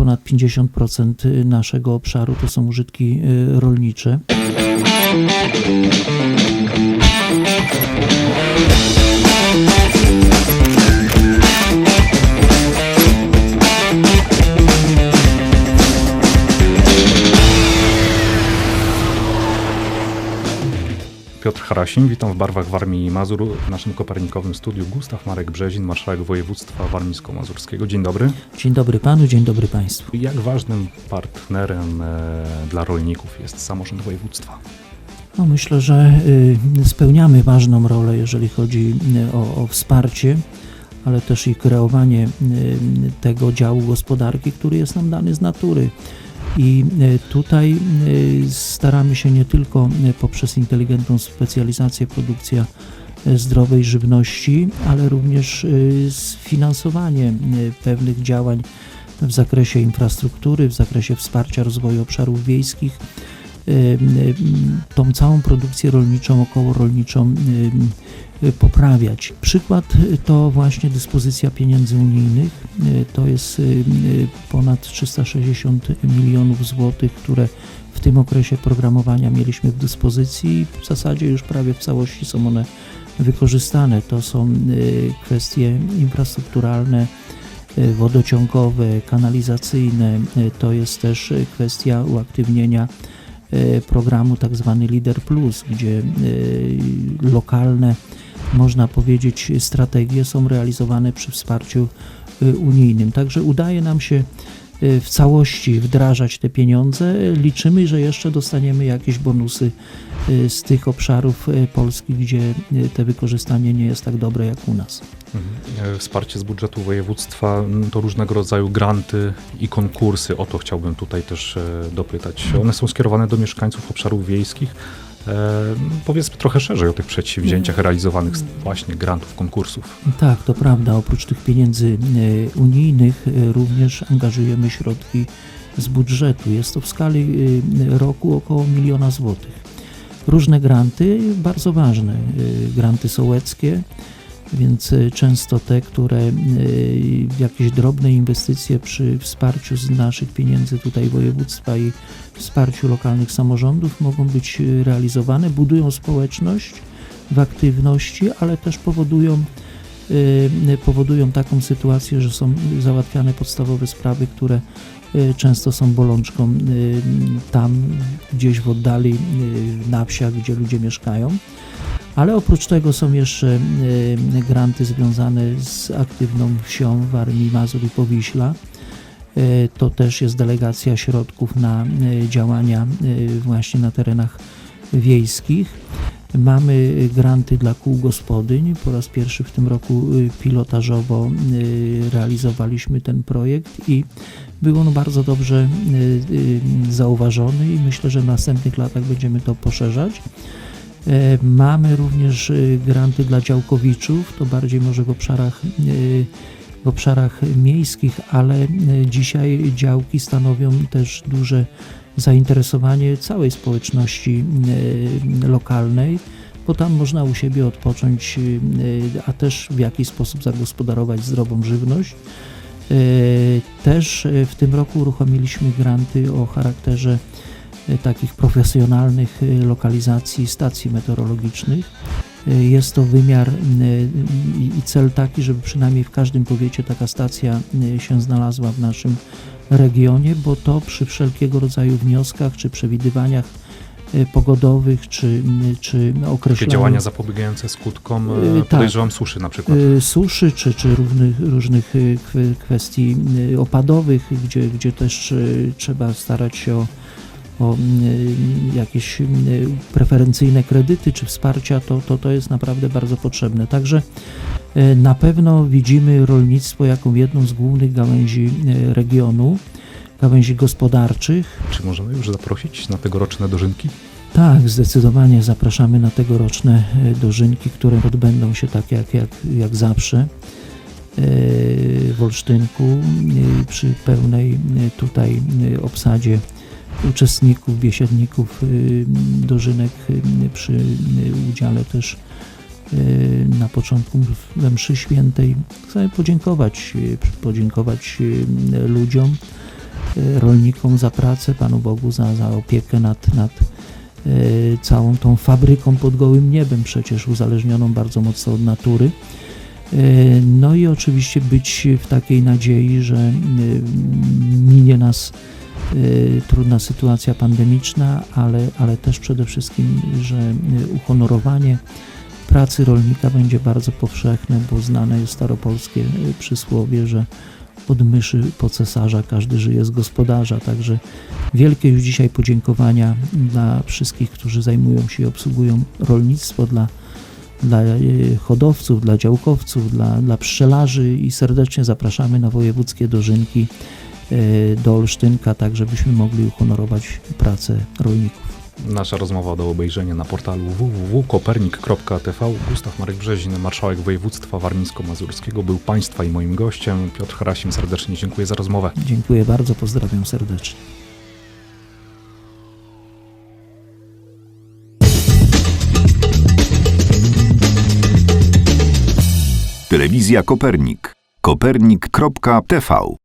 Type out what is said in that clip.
ponad 50% naszego obszaru to są użytki y, rolnicze. Piotr witam w barwach Warmii i Mazur w naszym kopernikowym studiu. Gustaw Marek Brzezin, marszałek województwa warmińsko-mazurskiego. Dzień dobry. Dzień dobry panu, dzień dobry państwu. Jak ważnym partnerem e, dla rolników jest samorząd województwa? No, myślę, że y, spełniamy ważną rolę, jeżeli chodzi y, o, o wsparcie, ale też i kreowanie y, tego działu gospodarki, który jest nam dany z natury. I y, tutaj y, staramy się nie tylko y, poprzez inteligentną specjalizację, produkcja zdrowej żywności, ale również sfinansowanie pewnych działań w zakresie infrastruktury, w zakresie wsparcia rozwoju obszarów wiejskich, tą całą produkcję rolniczą, okołorolniczą y, y, poprawiać. Przykład y, to właśnie dyspozycja pieniędzy unijnych. Y, To jest y, y, ponad 360 milionów złotych, które w tym okresie programowania mieliśmy w dyspozycji w zasadzie już prawie w całości są one wykorzystane. To są y, kwestie infrastrukturalne, y, wodociągowe, kanalizacyjne. Y, To jest też y, kwestia uaktywnienia y, programu tak zwany Lider Plus, gdzie y, lokalne, można powiedzieć, strategie są realizowane przy wsparciu y, unijnym. Także udaje nam się y, w całości wdrażać te pieniądze. Liczymy, że jeszcze dostaniemy jakieś bonusy y, z tych obszarów y, Polski, gdzie y, te wykorzystanie nie jest tak dobre jak u nas. E, Wsparcie z budżetu województwa m, to różnego rodzaju granty i konkursy. O to chciałbym tutaj też e, dopytać. One są skierowane do mieszkańców obszarów wiejskich. E, Powiedzmy trochę szerzej o tych przedsięwzięciach realizowanych z właśnie grantów, konkursów. Tak, to prawda. Oprócz tych pieniędzy unijnych również angażujemy środki z budżetu. Jest to w skali roku około miliona złotych. Różne granty, bardzo ważne. e, Granty sołeckie, więc e, często te, które e, jakieś drobne inwestycje przy wsparciu z naszych pieniędzy tutaj województwa i wsparciu lokalnych samorządów mogą być realizowane, budują społeczność w aktywności, ale też powodują y, powodują taką sytuację, że są załatwiane podstawowe sprawy, które y, często są bolączką y, tam gdzieś w oddali, y, na wsiach, gdzie ludzie mieszkają. Ale oprócz tego są jeszcze y, granty związane z aktywną wsią w Armii Mazur i Powiśla. Y, To też jest delegacja środków na y, działania y, właśnie na terenach wiejskich. Mamy y, granty dla kół gospodyń. Po raz pierwszy w tym roku y, pilotażowo y, realizowaliśmy ten projekt i był on bardzo dobrze zauważony i myślę, że w następnych latach będziemy to poszerzać. E, Mamy również granty dla działkowiczów, to bardziej może w obszarach, w obszarach miejskich, ale dzisiaj działki stanowią też duże zainteresowanie całej społeczności y, lokalnej, bo tam można u siebie odpocząć, y, a też w jakiś sposób zagospodarować zdrową żywność. Y, Też w tym roku uruchomiliśmy granty o charakterze takich profesjonalnych lokalizacji stacji meteorologicznych. Y, Jest to wymiar y, i i cel taki, żeby przynajmniej w każdym powiecie taka stacja y, się znalazła w naszym regionie, bo to przy wszelkiego rodzaju wnioskach czy przewidywaniach y, pogodowych, czy, y, czy Takie określaniu działania zapobiegające skutkom, Y, tak. podejrzewam, suszy na przykład. y, suszy, czy, czy różnych, różnych y, kwe- kwestii y, opadowych, gdzie, gdzie też y, trzeba starać się o, o y, jakieś y, preferencyjne kredyty czy wsparcia, to, to, to jest naprawdę bardzo potrzebne. Także y, na pewno widzimy rolnictwo jako jedną z głównych gałęzi regionu, gałęzi gospodarczych. Czy możemy już zaprosić na tegoroczne dożynki? Tak, zdecydowanie zapraszamy na tegoroczne e, dożynki, które odbędą się tak jak, jak, jak zawsze e, w Olsztynku e, przy pełnej e, tutaj e, obsadzie uczestników, biesiadników e, dożynek e, przy e, udziale też na początku we mszy świętej. Chcę podziękować, podziękować ludziom rolnikom za pracę, Panu Bogu za, za opiekę nad, nad całą tą fabryką pod gołym niebem, przecież uzależnioną bardzo mocno od natury. No i oczywiście być w takiej nadziei, że minie nas trudna sytuacja pandemiczna, ale, ale też przede wszystkim, że e, uhonorowanie pracy rolnika będzie bardzo powszechne, bo znane jest staropolskie e, przysłowie, że od myszy po cesarza każdy żyje z gospodarza. Także wielkie już dzisiaj podziękowania dla wszystkich, którzy zajmują się i obsługują rolnictwo, dla, dla hodowców, dla działkowców, dla, dla pszczelarzy i serdecznie zapraszamy na wojewódzkie dożynki do Olsztynka, tak żebyśmy mogli uhonorować pracę rolników. Nasza rozmowa do obejrzenia na portalu www.kopernik.tv. Gustaw Marek Brzezin, marszałek województwa warmińsko-mazurskiego, był Państwa i moim gościem. Piotr Harasim, serdecznie dziękuję za rozmowę. Dziękuję bardzo, pozdrawiam serdecznie. Telewizja Kopernik. Kopernik.tv